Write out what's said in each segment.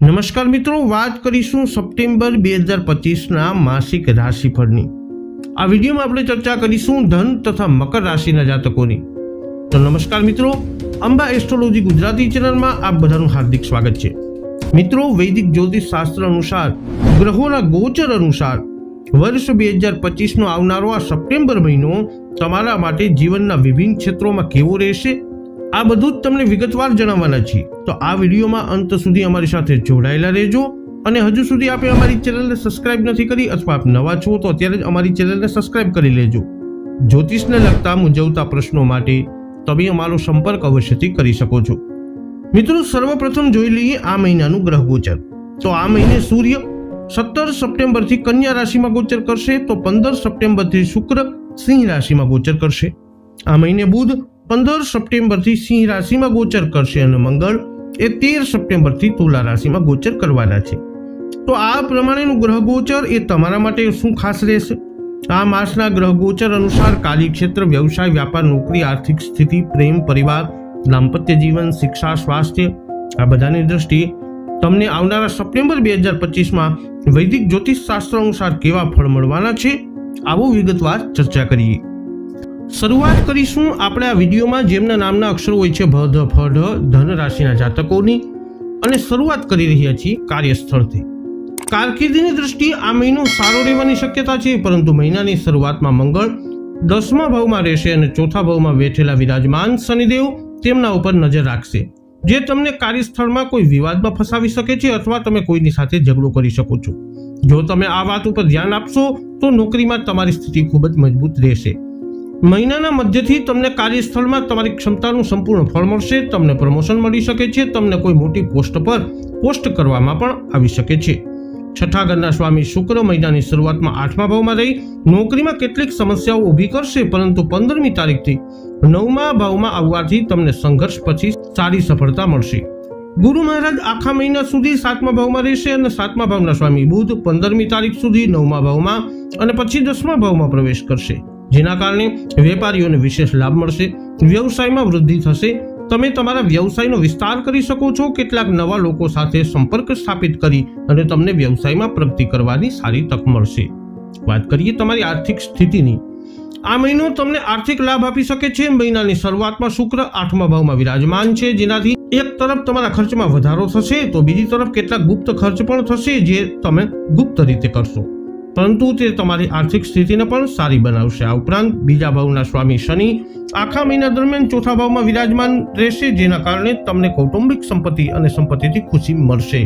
નમસ્કાર મિત્રો, વાત કરીશું સપ્ટેમ્બર બે હજાર પચીસના માસિક રાશિફળની. આ વિડીયોમાં આપણે ચર્ચા કરીશું ધન તથા મકર રાશિના જાતકોની. તો નમસ્કાર મિત્રો, અંબા એસ્ટ્રોલોજી ગુજરાતી ચેનલમાં આપ બધાનું હાર્દિક સ્વાગત છે. મિત્રો, વૈદિક જ્યોતિષ શાસ્ત્ર અનુસાર, ગ્રહોના ગોચર અનુસાર, વર્ષ બે હજાર પચીસનો આવનારો આ સપ્ટેમ્બર મહિનો તમારા માટે જીવનના વિભિન્ન ક્ષેત્રોમાં કેવો રહેશે? આ બધું જ તમને વિગતવાર જણાવવાના છીએ. તો આ વિડીયોમાં અંત સુધી અમારી સાથે જોડાયેલા રહેજો અને હજુ સુધી આપે અમારી ચેનલને સબસ્ક્રાઇબ નથી કરી અથવા આપ નવા છો તો અત્યારે જ અમારી ચેનલને સબસ્ક્રાઇબ કરી લેજો. જ્યોતિષને લગતા મૂંઝવતા પ્રશ્નો માટે તમે અમારો સંપર્ક અવશ્યથી કરી શકો છો. મિત્રો, સર્વપ્રથમ જોઈ લઈએ આ મહિનાનું ગ્રહ ગોચર તો આ મહિને સૂર્ય સત્તર સપ્ટેમ્બરથી કન્યા રાશિમાં ગોચર કરશે, તો પંદર સપ્ટેમ્બરથી શુક્ર સિંહ રાશિમાં ગોચર કરશે. આ મહિને બુધ પંદર સપ્ટેમ્બરથી સિંહ રાશિમાં ગોચર કરશે અને મંગળ એ તેર સપ્ટેમ્બરથી તુલા રાશિમાં ગોચર કરવાના છે. તો આ પ્રમાણેનું ગ્રહ ગોચર એ તમારા માટે શું ખાસ રહેશે? આ માસના ગ્રહ ગોચર અનુસાર કાર્યક્ષેત્ર, વ્યવસાય, વ્યાપાર, નોકરી, આર્થિક સ્થિતિ, પ્રેમ, પરિવાર, દાંપત્ય જીવન, શિક્ષા, સ્વાસ્થ્ય, આ બધાની દ્રષ્ટિએ તમને આવનારા સપ્ટેમ્બર બે હજાર પચીસમાં વૈદિક જ્યોતિષ શાસ્ત્ર અનુસાર કેવા ફળ મળવાના છે? આવો વિગતવાર ચર્ચા કરીએ. શરૂઆત કરીશું આપણે આ વિડીયોમાં જેમના નામના અક્ષરો હોય છે ભ, ધ ધન રાશિના જાતકોની અને શરૂઆત કરી રહ્યા છીએ કાર્યસ્થળથી. કારકિર્દીની દ્રષ્ટિએ આ મહિનો સારો રહેવાની શક્યતા છે, પરંતુ મહિનાની શરૂઆતમાં મંગળ દસમા ભાવમાં રહેશે અને ચોથા ભાવમાં બેઠેલા વિરાજમાન શનિદેવ તેમના ઉપર નજર રાખશે. જે તમને કાર્યસ્થળમાં કોઈ વિવાદમાં ફસાવી શકે છે અથવા તમે કોઈની સાથે ઝઘડો કરી શકો છો. જો તમે આ વાત ઉપર ધ્યાન આપશો તો નોકરીમાં તમારી સ્થિતિ ખૂબ જ મજબૂત રહેશે. મહિનાના મધ્યથી તમને કાર્યસ્થળમાં તમારી ક્ષમતાનું સંપૂર્ણ ફળ મળશે, તમને પ્રમોશન મળી શકે છે, તમને કોઈ મોટી પોસ્ટ પર પોસ્ટ કરવામાં પણ આવી શકે છે. છઠ્ઠા ઘરના સ્વામી શુક્ર મહિનાની શરૂઆતમાં આઠમા ભાવમાં રહી, નોકરીમાં કેટલીક સમસ્યાઓ ઊભી કરશે, પરંતુ પંદરમી તારીખથી નવમા ભાવમાં આવવાથી તમને સંઘર્ષ પછી સારી સફળતા મળશે. ગુરુ મહારાજ આખા મહિના સુધી સાતમા ભાવમાં રહેશે અને સાતમા ભાવના સ્વામી બુધ પંદરમી તારીખ સુધી નવમા ભાવમાં અને પછી દસમા ભાવમાં પ્રવેશ કરશે. જેના કારણે વેપારીઓને વિશેષ લાભ મળશે. વ્યવસાયમાં વૃદ્ધિ થશે. તમે તમારા વ્યવસાયનો વિસ્તાર કરી શકો છો. કેટલાક નવા લોકો સાથે સંપર્ક સ્થાપિત કરી અને તમને વ્યવસાયમાં પ્રગતિ કરવાની સારી તક મળશે. વાત કરીએ તમારી આર્થિક સ્થિતિની. આ મહિનો તમને આર્થિક લાભ આપી શકે છે. મહિનાની શરૂઆતમાં શુક્ર આઠમા ભાવમાં વિરાજમાન છે. જેનાથી એક તરફ તમારા ખર્ચમાં વધારો થશે, તો બીજી તરફ કેટલાક ગુપ્ત ખર્ચ પણ થશે, જે તમે ગુપ્ત રીતે કરશો. પરંતુ તે તમારી આર્થિક સ્થિતિને પણ સારી બનાવશે. આ ઉપરાંત બીજા ભાવના સ્વામી શનિ આખા મહિના દરમિયાન ચોથા ભાવમાં વિરાજમાન રહેશે, જેના કારણે તમને કૌટુંબિક સંપત્તિ અને સંપત્તિથી ખુશી મળશે.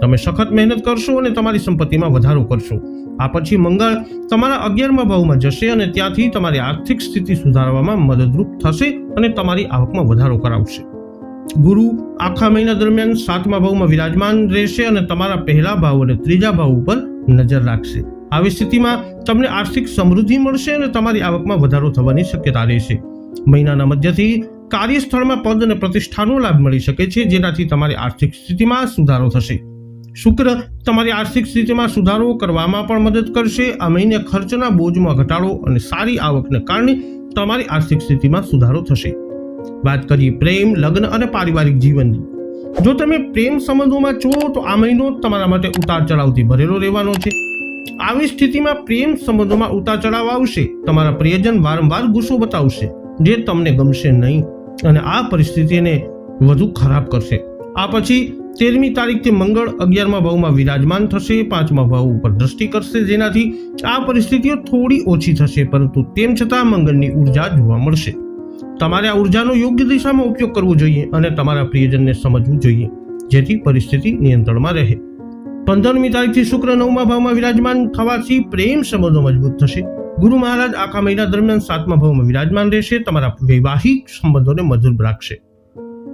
તમે સખત મહેનત કરશો અને તમારી સંપત્તિમાં વધારો કરશો. આ પછી મંગળ તમારા અગિયારમા ભાવમાં જશે અને ત્યાંથી તમારી આર્થિક સ્થિતિ સુધારવામાં મદદરૂપ થશે અને તમારી આવકમાં વધારો કરાવશે. ગુરુ આખા મહિના દરમિયાન સાતમા ભાવમાં વિરાજમાન રહેશે અને તમારા પહેલા ભાવ અને ત્રીજા ભાવ ઉપર નજર રાખશે. આવી સ્થિતિમાં તમને આર્થિક સમૃદ્ધિ મળશે અને તમારી આવકમાં વધારો થવાની શક્યતા રહેશે. મહિનાના મધ્યથી કાર્યસ્થળમાં પદ અને પ્રતિષ્ઠાનો લાભ મળી શકે છે, જેનાથી તમારી આર્થિક સ્થિતિમાં સુધારો થશે. શુક્ર તમારી આર્થિક સ્થિતિમાં સુધારો કરવામાં પણ મદદ કરશે. આ મહિને ખર્ચના બોજમાં ઘટાડો અને સારી આવકને કારણે તમારી આર્થિક સ્થિતિમાં સુધારો થશે. વાત કરીએ પ્રેમ, લગ્ન અને પારિવારિક જીવનની જો તમે પ્રેમ સંબંધોમાં છો, તો આ મહિનો તમારા માટે ઉતાર ચઢાવથી ભરેલો રહેવાનો છે. આવી સ્થિતિમાં પ્રેમ સંબંધોમાં ઉતાર ચઢાવ આવશે. તમારા પ્રિયજન વારંવાર ગુસ્સો બતાવશે, જે તમને ગમશે નહીં અને આ પરિસ્થિતિને વધુ ખરાબ કરશે. આ પછી તેરમી તારીખથી મંગળ અગિયારમા ભાવમાં વિરાજમાન થશે, પાંચમા ભાવ ઉપર દ્રષ્ટિ કરશે, જેનાથી આ પરિસ્થિતિઓ થોડી ઓછી થશે, પરંતુ તેમ છતાં મંગળની ઊર્જા જોવા મળશે. તમારે આ ઉર્જાનો યોગ્ય દિશામાં ઉપયોગ કરવો જોઈએ અને તમારા પ્રિયજનને સમજવું જોઈએ, જેથી પરિસ્થિતિ નિયંત્રણમાં રહે. પંદરમી તારીખથી શુક્ર નવમા ભાવમાં વિરાજમાન થવાથી પ્રેમ સંબંધો મજબૂત થશે. ગુરુ મહારાજ આખા મહિના દરમિયાન સાતમા ભાવમાં વિરાજમાન રહેશે, તમારા વૈવાહિક સંબંધોને મજબૂત રાખશે.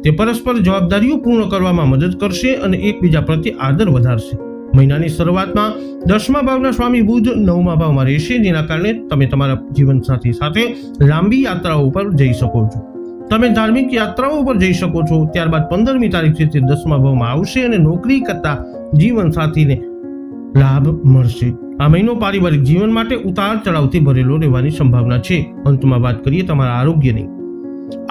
તે પરસ્પર જવાબદારીઓ પૂર્ણ કરવામાં મદદ કરશે અને એકબીજા પ્રત્યે આદર વધારશે. મહિનાની શરૂઆતમાં દસમા ભાવના સ્વામી બુધ નવમા ભાવમાં રહેશે, જેના કારણે તમે તમારા જીવનસાથી સાથે લાંબી યાત્રાઓ ઉપર જઈ શકો છો. તમે ધાર્મિક યાત્રાઓ પર જઈ શકો છો. ત્યારબાદ પંદરમી તારીખથી તે દસમા ભાવમાં આવશે અને નોકરી કરતા જીવનસાથીને લાભ મળશે. આ મહિનો પારિવારિક જીવન માટે ઉતાર ચઢાવથી ભરેલો રહેવાની સંભાવના છે. અંતમાં વાત કરીએ તમારા આરોગ્યની.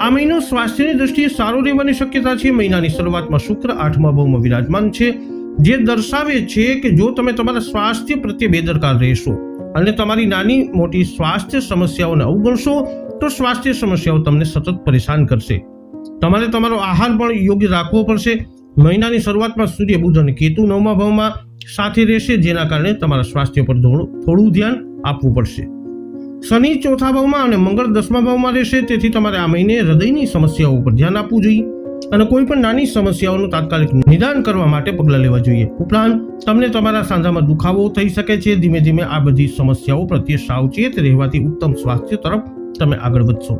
આ મહિનો સ્વાસ્થ્યની દ્રષ્ટિએ સારો રહેવાની શક્યતા છે. મહિનાની શરૂઆતમાં શુક્ર, આઠમા ભાવમાં વિરાજમાન છે. જે દર્શાવે છે કે જો તમે તમારા સ્વાસ્થ્ય પ્રત્યે બેદરકાર રહેશો અને તમારી નાની મોટી સ્વાસ્થ્ય સમસ્યાઓને અવગણશો તો સ્વાસ્થ્ય સમસ્યાઓ તમને સતત પરેશાન કરશે. તમારે તમારો આહાર પણ યોગ્ય રાખવો પડશે. મહિનાની શરૂઆતમાં સૂર્ય, બુધ અને કેતુ નવમા ભાવમાં સાથે રહેશે, જેના કારણે તમારા સ્વાસ્થ્ય પર થોડું ધ્યાન આપવું પડશે. શનિ ચોથા ભાવમાં અને મંગળ દસમા ભાવમાં રહેશે, તેથી તમારે આ મહિને હૃદયની સમસ્યાઓ પર ધ્યાન આપવું જોઈએ અને કોઈ પણ નાની સમસ્યાઓનું તાત્કાલિક નિદાન કરવા માટે પગલાં લેવા જોઈએ. ઉપરાંત, તમને તમારા સાંધામાં દુખાવો થઈ શકે છે. ધીમે ધીમે આ બધી સમસ્યાઓ પ્રત્યે સાવચેત રહેવાથી ઉત્તમ સ્વાસ્થ્ય તરફ તમે આગળ વધશો.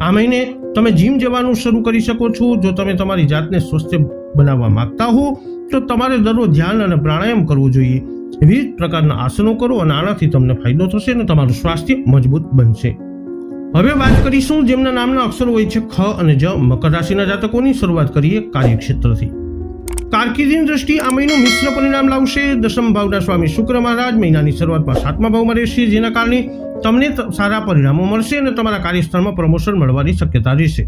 આ મહિને તમે જીમ જવાનું શરૂ કરી શકો છો. જો તમે તમારી જાતને સ્વસ્થ બનાવવા માંગતા હો, તો તમારે દરરોજ ધ્યાન અને પ્રાણાયામ કરવું જોઈએ. વિવિધ પ્રકારના આસનો કરો અને આનાથી તમને ફાયદો થશે અને તમારું સ્વાસ્થ્ય મજબૂત બનશે. હવે વાત કરીશું જેમના નામના અક્ષરો હોય છે ખ અને જ. મકર રાશિના જાતકોની શરૂઆત કરીએ કાર્યક્ષેત્રથી. કારકિર્દીની દ્રષ્ટિએ આ મહિનો મિશ્ર પરિણામ લાવશે. દશમ ભાવના સ્વામી શુક્ર મહારાજ મહિનાની શરૂઆતમાં સાતમા ભાવમાં રહેશે. જેના કારણે તમને સારા પરિણામો મળશે અને તમારા કાર્યસ્થળમાં પ્રમોશન મળવાની શક્યતા રહેશે.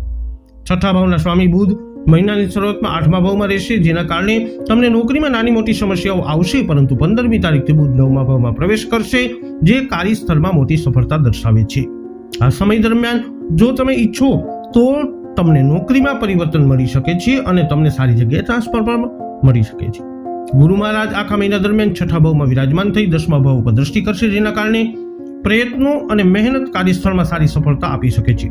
છઠ્ઠા ભાવના સ્વામી બુધ મહિનાની શરૂઆતમાં આઠમા ભાવમાં રહેશે, જેના કારણે તમને નોકરીમાં નાની મોટી સમસ્યાઓ આવશે, પરંતુ પંદરમી તારીખથી બુધ નવમા ભાવમાં પ્રવેશ કરશે, જે કાર્યસ્થળમાં મોટી સફળતા દર્શાવે છે. આ સમય દરમિયાન જો તમે ઈચ્છો તો તમને નોકરીમાં પરિવર્તન મળી શકે છે અને તમને સારી જગ્યાએ ટ્રાન્સફર પણ મળી શકે છે. ગુરુ મહારાજ આખા મહિના દરમિયાન છઠ્ઠા ભાવમાં વિરાજમાન થઈ દસમા ભાવ ઉપર દ્રષ્ટિ કરશે, જેના કારણે પ્રયત્નો અને મહેનત કાર્યસ્થળમાં સારી સફળતા આપી શકે છે.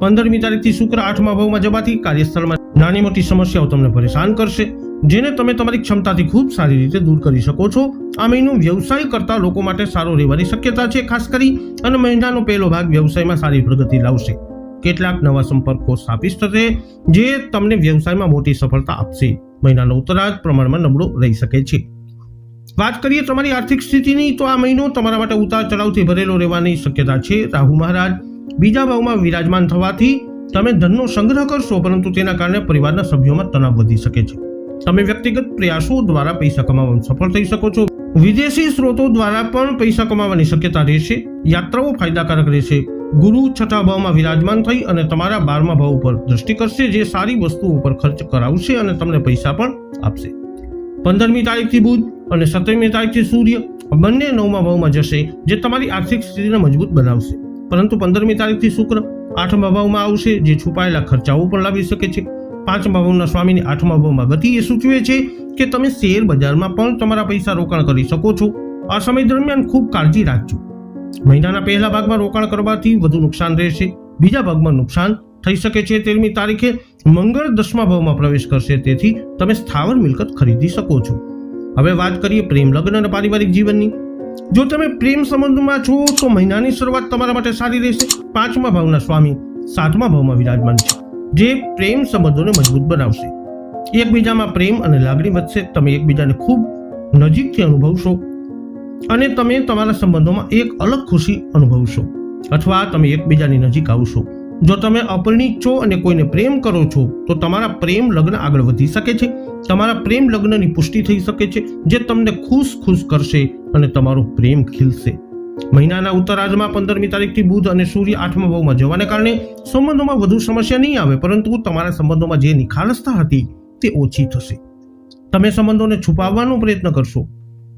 પંદરમી તારીખથી શુક્ર આઠમા ભાવમાં જવાથી કાર્યસ્થળમાં નાની મોટી સમસ્યાઓ તમને પરેશાન કરશે, જેને તમે તમારી ક્ષમતાથી ખૂબ સારી રીતે દૂર કરી શકો છો. આ મહિનો વ્યવસાય કરતા લોકો માટે સારો રહેવાની શક્યતા છે, ખાસ કરી અને મહિનાનો પહેલો ભાગ વ્યવસાયમાં સારી પ્રગતિ લાવશે. કેટલાક નવા સંપર્કો સ્થાપિત થશે, જે તમને વ્યવસાયમાં મોટી સફળતા આપશે. મહિનાનો ઉત્તરાર્ધ પ્રમાણમાં નબળો રહી શકે છે. વાત કરીએ તમારી આર્થિક સ્થિતિની, તો આ મહિનો તમારા માટે ઉતાર ચઢાવથી ભરેલો રહેવાની શક્યતા છે. રાહુ મહારાજ, બીજા ભાવમાં વિરાજમાન થવાથી તમે ધનનો સંગ્રહ કરશો, પરંતુ તેના કારણે પરિવારના સભ્યોમાં તણાવ વધી શકે છે. તમે વ્યક્તિગત પ્રયાસો દ્વારા પૈસા કમાવવામાં સફળ થઈ શકો છો. વિદેશી સ્ત્રોતો દ્વારા પણ પૈસા કમાવાની શક્યતા રહેશે. યાત્રાઓ ફાયદાકારક રહેશે. ગુરુ છઠ્ઠા ભાવમાં વિરાજમાન થઈ અને તમારા બારમા ભાવ ઉપર દ્રષ્ટિ કરશે, જે સારી વસ્તુઓ પર ખર્ચ કરાવશે અને તમને પૈસા પણ આપશે. પંદરમી તારીખથી બુધ અને સત્તરમી તારીખથી સૂર્ય બંને નવમા ભાવમાં જશે, જે તમારી આર્થિક સ્થિતિને મજબૂત બનાવશે. પરંતુ પંદરમી તારીખથી શુક્ર આઠમા ભાવમાં આવશે, જે છુપાયેલા ખર્ચાઓ પણ લાવી શકે છે. પાંચમા ભાવના સ્વામીની આઠમા ભાવમાં ગતિ એ સૂચવે છે કે તમે શેર બજારમાં પણ તમારા પૈસા રોકાણ કરી શકો છો. આ સમય દરમિયાન ખૂબ કાળજી રાખજો. મહિનાના પહેલા ભાગમાં રોકાણ કરવાથી વધુ નુકસાન રહેશે, બીજા ભાગમાં નુકસાન થઈ શકે છે તેરમી તારીખે મંગળ દસમા ભાવમાં પ્રવેશ કરશે. તેથી તમે સ્થાવર મિલકત ખરીદી શકો છો. હવે વાત કરીએ પ્રેમ લગ્ન અને પારિવારિક જીવનની. જો તમે પ્રેમ સંબંધમાં છો, તો મહિનાની શરૂઆત તમારા માટે સારી રહેશે. પાંચમા ભાવના સ્વામી સાતમા ભાવમાં વિરાજમાન છે. જે પ્રેમ સંબંધોને મજબૂત બનાવશે. એકબીજામાં પ્રેમ અને લાગણી વધશે. તમે એકબીજાને ખૂબ નજીકથી અનુભવશો અને તમે તમારા સંબંધોમાં એક અલગ ખુશી અનુભવશો. અથવા તમે એકબીજાની નજીક આવશો. જો તમે અપરિણિત છો અને કોઈને પ્રેમ કરો છો, તો તમારા પ્રેમ લગ્ન આગળ વધી શકે છે. તમારા પ્રેમ લગ્નની પુષ્ટિ થઈ શકે છે, જે તમને ખુશ ખુશ કરશે અને તમારો પ્રેમ ખીલશે. મહિનાના ઉત્તરાર્ધમાં પંદરમી તારીખથી બુધ અને સૂર્ય આઠમા ભાવમાં જવાને કારણે સંબંધોમાં વધુ સમસ્યા નહીં આવે, પરંતુ તમારા સંબંધોમાં જે નિખાલસતા હતી તે ઓછી થશે. તમે સંબંધોને છુપાવવાનો પ્રયત્ન કરશો.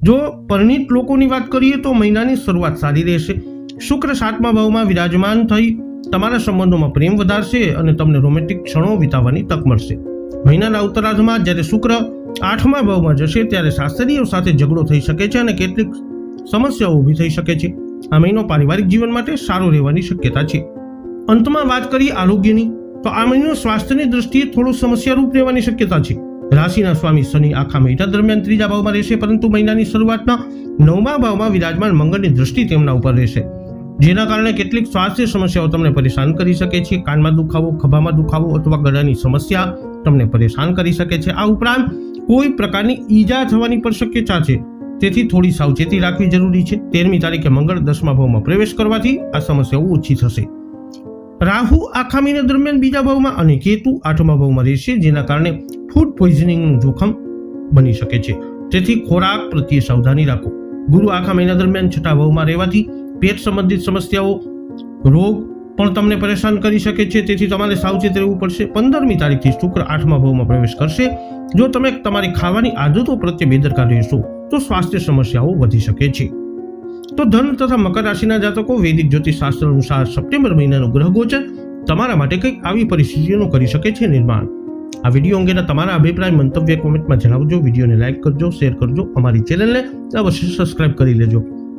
જો પરિણિત લોકોની વાત કરીએ તો મહિનાની શરૂઆત સારી રહેશે. શુક્ર સાતમા ભાવમાં વિરાજમાન થઈ તમારા સંબંધોમાં પ્રેમ વધારશે અને તમને રોમેન્ટિક ક્ષણો વિતાવવાની તક મળશે. મહિનાના ઉત્તરાર્ધમાં જ્યારે શુક્ર આઠમા ભાવમાં જશે, ત્યારે સાસરીઓ સાથે ઝઘડો થઈ શકે છે અને કેટલીક સમસ્યાઓ ઊભી થઈ શકે છે. આ મહિનો પારિવારિક જીવન માટે સારો રહેવાની શક્યતા છે. અંતમાં વાત કરીએ આરોગ્યની, તો આ મહિનો સ્વાસ્થ્યની દ્રષ્ટિએ થોડો સમસ્યારૂપ રહેવાની શક્યતા છે. રાશિના સ્વામી શનિ આખા મહિના દરમિયાન ત્રીજા ભાવમાં રહેશે, પરંતુ મહિનાની શરૂઆતમાં નવમા ભાવમાં વિરાજમાન મંગળની દ્રષ્ટિ તેમના ઉપર રહેશે. જેના કારણે કેટલીક સ્વાસ્થ્ય સમસ્યાઓ તમને પરેશાન કરી શકે છે, કાનમાં દુખાવો, ખભામાં દુખાવો અથવા ગળાની સમસ્યા તમને પરેશાન કરી શકે છે. આ ઉપરાંત કોઈ પ્રકારની ઈજા થવાની પણ શક્યતા છે. તેથી થોડી સાવચેતી રાખવી જરૂરી છે. તેરમી તારીખે મંગળ દસમા ભાવમાં પ્રવેશ કરવાથી આ સમસ્યાઓ ઓછી થશે. રાહુ આખા મહિના દરમિયાન બીજા ભાવમાં અને કેતુ આઠમા ભાવમાં રહેશે, જેના કારણે ફૂડ પોઈઝનિંગનું જોખમ બની શકે છે. તેથી ખોરાક પ્રત્યે સાવધાની રાખો. ગુરુ આખા મહિના દરમિયાન છઠ્ઠા ભાવમાં રહેવાથી પેટ સંબંધિત સમસ્યાઓ, રોગ પણ તમને પરેશાન કરી શકે છે. તેથી તમારે સાવચેત રહેવું પડશે. પંદરમી તારીખથી શુક્ર આઠમા ભાવમાં પ્રવેશ કરશે. જો તમે તમારી ખાવાની આદતો પ્રત્યે બેદરકાર રહેશો, તો સ્વાસ્થ્ય સમસ્યાઓ વધી શકે છે. તો ધન તથા મકર રાશિના જાતકો, વૈદિક જ્યોતિષ શાસ્ત્ર અનુસાર સપ્ટેમ્બર મહિનાનું ગ્રહ ગોચર તમારા માટે કંઈક આવી પરિસ્થિતિઓનું કરી શકે છે નિર્માણ. આ વીડિયો અંગેના તમારા અભિપ્રાય, મંતવ્ય કોમેન્ટમાં જણાવજો. વિડીયોને લાઇક કરજો શેર કરજો. અમારી ચેનલને અવશ્ય સબસ્ક્રાઇબ કરી લેજો.